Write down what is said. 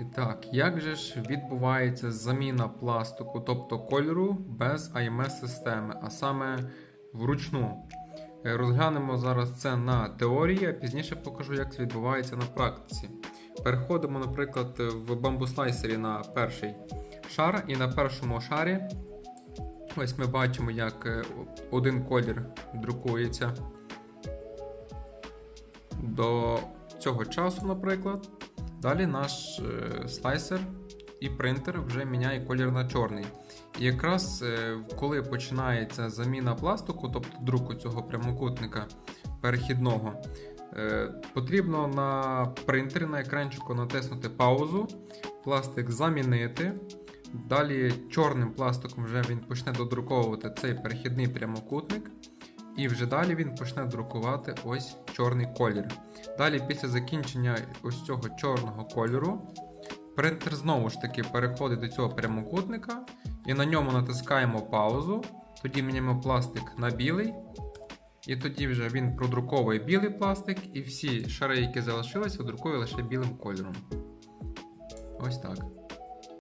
І так, як же ж відбувається заміна пластику, тобто кольору без IMS-системи, а саме вручну? Е, Розглянемо зараз це на теорії, а пізніше покажу, як це відбувається на практиці. Переходимо, наприклад, в бамбуслайсері на перший шар, і на першому шарі ось ми бачимо, як е, один колір друкується до цього часу, наприклад. Далі наш е, слайсер і принтер вже міняє колір на чорний. І якраз е, коли починається заміна пластику, тобто друку цього прямокутника перехідного, е, потрібно на принтері на екранчику натиснути паузу, пластик замінити. Далі чорним пластиком вже він почне додруковувати цей перехідний прямокутник. І вже далі він почне друкувати ось чорний колір. Далі, після закінчення ось цього чорного кольору, принтер знову ж таки переходить до цього прямокутника, і на ньому натискаємо паузу. Тоді міняємо пластик на білий. І тоді вже він продруковує білий пластик, і всі шари, які залишилися, друкує лише білим кольором. Ось так.